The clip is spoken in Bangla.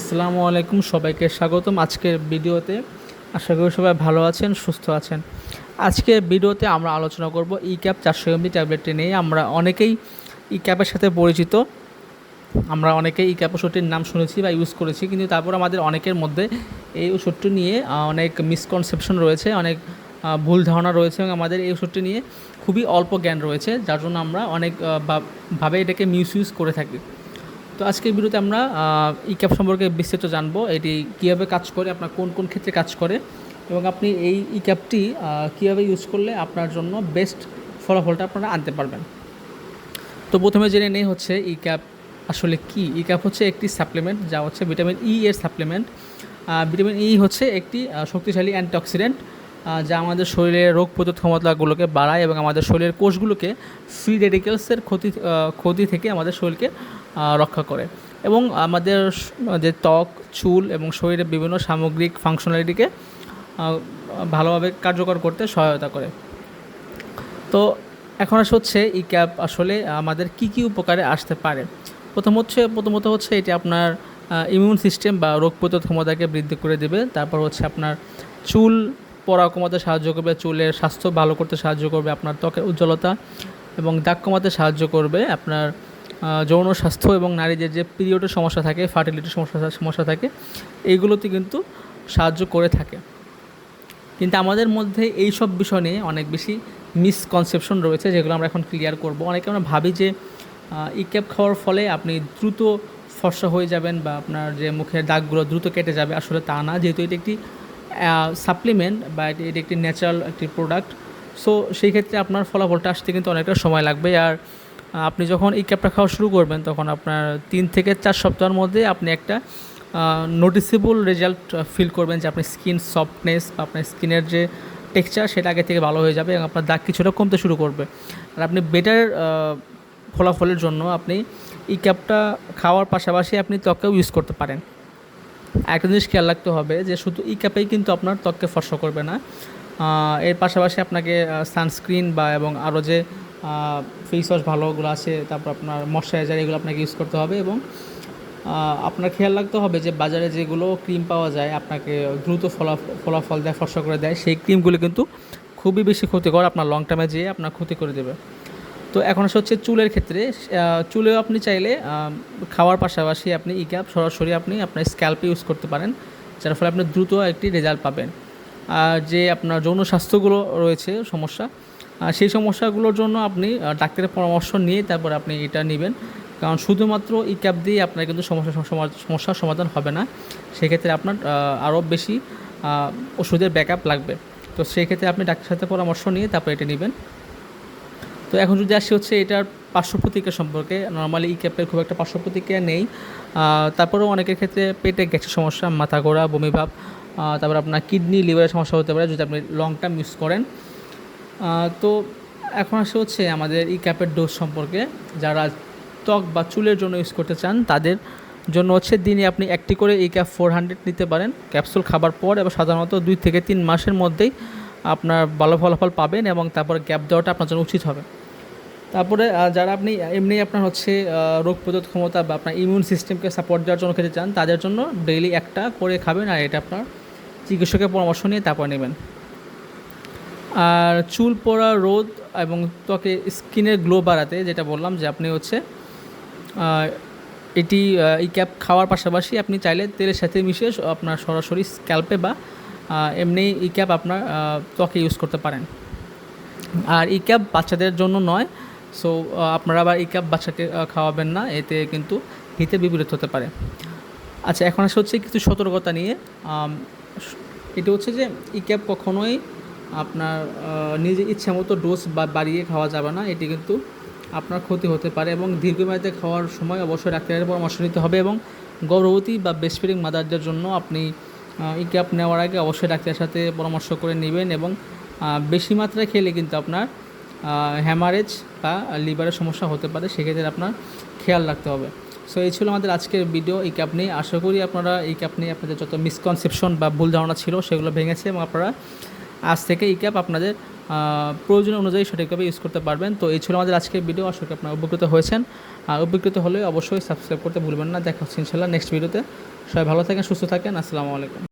আসসালামু আলাইকুম, সবাইকে স্বাগতম আজকের ভিডিওতে। আশা করি সবাই ভালো আছেন, সুস্থ আছেন। আজকের ভিডিওতে আমরা আলোচনা করব ই ক্যাপ চারশো এমবি ট্যাবলেটটি নিয়ে। আমরা অনেকেই ই ক্যাপের সাথে পরিচিত। আমরা অনেকেই ই ক্যাপ ওষুধটির নাম শুনেছি বা ইউজ করেছি, কিন্তু তারপর আমাদের অনেকের মধ্যে এই ওষুধটি নিয়ে অনেক মিসকনসেপশন রয়েছে, অনেক ভুল ধারণা রয়েছে এবং আমাদের এই ওষুধটি নিয়ে খুবই অল্প জ্ঞান রয়েছে, যার জন্য আমরা অনেক ভাবে এটাকে মিস ইউজ করে থাকি। তো আজকের ভিডিওতে আমরা ই ক্যাপ সম্পর্কে বিস্তারিত জানব, এটি কীভাবে কাজ করে, আপনার কোন কোন ক্ষেত্রে কাজ করে, এবং আপনি এই ই ক্যাপটি কীভাবে ইউজ করলে আপনার জন্য বেস্ট ফলাফলটা আপনারা আনতে পারবেন। তো প্রথমে জেনে নেই হচ্ছে ই ক্যাপ আসলে কি? ই ক্যাপ হচ্ছে একটি সাপ্লিমেন্ট যা হচ্ছে ভিটামিন ই এর সাপ্লিমেন্ট ভিটামিন ই হচ্ছে একটি শক্তিশালী অ্যান্টিঅক্সিডেন্ট যা আমাদের শরীরের রোগ প্রতিরোধ ক্ষমতাগুলোকে বাড়ায় এবং আমাদের শরীরের কোষগুলোকে ফ্রি রেডিকেলসের ক্ষতি ক্ষতি থেকে আমাদের শরীরকে রক্ষা করে। এবং আমাদের যে ত্বক, চুল এবং শরীরের বিভিন্ন সামগ্রিক ফাংশনালিটিকে ভালোভাবে কার্যকর করতে সহায়তা করে। তো এখন আসে হচ্ছে ই ক্যাপ আসলে আমাদের কি কি উপকারে আসতে পারে। প্রথম হচ্ছে, প্রথমত হচ্ছে এটি আপনার ইমিউন সিস্টেম বা রোগ প্রতিরোধ ক্ষমতাকে বৃদ্ধি করে দেবে। তারপর হচ্ছে আপনার চুল পড়া কমাতে সাহায্য করবে, চুলের স্বাস্থ্য ভালো করতে সাহায্য করবে, আপনার ত্বকের উজ্জ্বলতা এবং দাগ কমাতে সাহায্য করবে, আপনার যৌন স্বাস্থ্য এবং নারীদের যে পিরিয়ডের সমস্যা থাকে, ফার্টিলিটির সমস্যা সমস্যা থাকে, এইগুলোতে কিন্তু সাহায্য করে থাকে। কিন্তু আমাদের মধ্যে এই সব বিষয় নিয়ে অনেক বেশি মিসকনসেপশন রয়েছে, যেগুলো আমরা এখন ক্লিয়ার করব। অনেকে আমরা ভাবি যে ই ক্যাপ খাওয়ার ফলে আপনি দ্রুত ফর্সা হয়ে যাবেন বা আপনার যে মুখের দাগগুলো দ্রুত কেটে যাবে, আসলে তা না। যেহেতু এটি একটি সাপ্লিমেন্ট বা এটি একটি ন্যাচারাল একটি প্রোডাক্ট সো সেই ক্ষেত্রে আপনার ফলাফলটা আসতে কিন্তু অনেকটা সময় লাগবে। আর আপনি যখন এই ক্যাপটা খাওয়া শুরু করবেন, তখন আপনার তিন থেকে চার সপ্তাহের মধ্যে আপনি একটা নোটিসেবল রেজাল্ট ফিল করবেন যে আপনার স্কিন সফটনেস বা আপনার স্কিনের যে টেক্সচার সেটা আগে থেকে ভালো হয়ে যাবে এবং আপনার দাগ কিছুটা কমতে শুরু করবে। আর আপনি বেটার ফলাফলের জন্য আপনি এই ক্যাপটা খাওয়ার পাশাপাশি আপনি ত্বকেও ইউজ করতে পারেন। একটা জিনিস খেয়াল রাখতে হবে যে শুধু ই ক্যাপেই কিন্তু আপনার ত্বককে ফর্সা করবে না। এর পাশাপাশি আপনাকে সানস্ক্রিন বা এবং আরও যে ফেস ওয়াশ ভালোগুলো আছে, তারপর আপনার ময়শ্চারাইজার এগুলো আপনাকে ইউজ করতে হবে এবং আপনার খেয়াল রাখতে হবে যে বাজারে যেগুলো ক্রিম পাওয়া যায়, আপনাকে দ্রুত ফলা, ফলাফল দেয়, ফর্সা করে দেয়, সেই ক্রিমগুলো কিন্তু খুবই বেশি ক্ষতিকর আপনার লং টার্মে যেয়ে আপনার ক্ষতি করে দেবে। তো এখন আসে হচ্ছে চুলের ক্ষেত্রে চুলেও আপনি চাইলে খাওয়ার পাশাপাশি আপনি ই ক্যাপ সরাসরি আপনি আপনার স্ক্যাল্পে ইউজ করতে পারেন, যার ফলে আপনি দ্রুত একটি রেজাল্ট পাবেন। আর যে আপনার যৌন স্বাস্থ্যগুলো রয়েছে সমস্যা সেই সমস্যাগুলোর জন্য আপনি ডাক্তারের পরামর্শ নিয়ে তারপর আপনি এটা নেবেন। কারণ শুধুমাত্র ই ক্যাপ দিয়ে আপনার কিন্তু সমস্যা সমা- সমস্যার সমাধান হবে না। সেক্ষেত্রে আপনার আরও বেশি ওষুধের ব্যাকআপ লাগবে। তো সেই ক্ষেত্রে আপনি ডাক্তারের সাথে পরামর্শ নিয়ে তারপর এটা নেবেন। তো এখন যদি আসি হচ্ছে এটার পার্শ্ব প্রতিক্রিয়া সম্পর্কে নর্মালি ই ক্যাপের খুব একটা পার্শ্ব প্রতিক্রিয়া নেই তারপরেও অনেকের ক্ষেত্রে পেটে গ্যাসের সমস্যা, মাথা ঘোরা বমিভাব তারপর আপনার কিডনি, লিভারের সমস্যা হতে পারে যদি আপনি লং টার্ম ইউজ করেন। তো এখন আসে হচ্ছে আমাদের ই ক্যাপের ডোজ সম্পর্কে, যারা ত্বক বা চুলের জন্য ইউজ করতে চান, তাদের জন্য হচ্ছে দিনে আপনি একটি করে এই ক্যাপ ফোর হান্ড্রেড নিতে পারেন। ক্যাপসুল খাবার পর এবং সাধারণত দুই থেকে তিন মাসের মধ্যেই আপনার ভালো ফলাফল পাবেন এবং তারপর গ্যাপ দেওয়াটা আপনার জন্য উচিত হবে। তারপরে যারা আপনি এমনি আপনার হচ্ছে রোগ প্রতিরোধ ক্ষমতা বা আপনার ইমিউন সিস্টেমকে সাপোর্ট দেওয়ার জন্য খেতে চান, তাদের জন্য ডেইলি একটা করে খাবেন আর এটা আপনার চিকিৎসকের পরামর্শ নিয়ে তারপর নেবেন। আর চুল পড়া রোদ এবং ত্বকে স্কিনের গ্লো বাড়াতে যেটা বললাম যে আপনি হচ্ছে এটি এই ক্যাপ খাওয়ার পাশাপাশি আপনি চাইলে তেলের সাথে মিশিয়ে আপনার সরাসরি স্ক্যাল্পে বা এমনি এই ক্যাপ আপনার ত্বকে ইউজ করতে পারেন। আর ই ক্যাপ বাচ্চাদের জন্য নয় সো আপনারা আবার এই ক্যাপ বাচ্চাকে খাওয়াবেন না, এতে কিন্তু হিতে বিপরীত হতে পারে। আচ্ছা এখন আসে হচ্ছে কিছু সতর্কতা নিয়ে। এটা হচ্ছে যে ই ক্যাপ কখনোই আপনার নিজের ইচ্ছা মতো ডোজ বা বাড়িয়ে খাওয়া যাবে না। এটি কিন্তু আপনার ক্ষতি হতে পারে এবং দীর্ঘমেয়াদে খাওয়ার সময় অবশ্যই ডাক্তারের পরামর্শ নিতে হবে এবং গর্ভবতী বা বেসফিডিং মাদারদের জন্য আপনি ই ক্যাপ নেওয়ার আগে অবশ্যই ডাক্তারের সাথে পরামর্শ করে নেবেন এবং বেশি মাত্রায় খেলে কিন্তু আপনার হ্যামারেজ বা লিভারের সমস্যা হতে পারে, সেক্ষেত্রে আপনার খেয়াল রাখতে হবে। সো এই ছিল আমাদের আজকের ভিডিও এই ক্যাপ নিয়ে। আশা করি আপনারা এই ক্যাপ নিয়ে আপনাদের যত মিসকনসেপশন বা ভুল ধারণা ছিল, সেগুলো ভেঙেছে এবং আপনারা আজ থেকে এই ক্যাপ আপনাদের প্রয়োজন অনুযায়ী সঠিকভাবে ইউজ করতে পারবেন। তো, এই ছিল আমাদের আজকের ভিডিও আশা করি আপনারা উপকৃত হয়েছেন। আর উপকৃত হলে অবশ্যই সাবস্ক্রাইব করতে ভুলবেন না। দেখা হচ্ছে ইনশাল্লাহ নেক্সট ভিডিওতে সবাই ভালো থাকেন, সুস্থ থাকেন। আসসালামু আলাইকুম।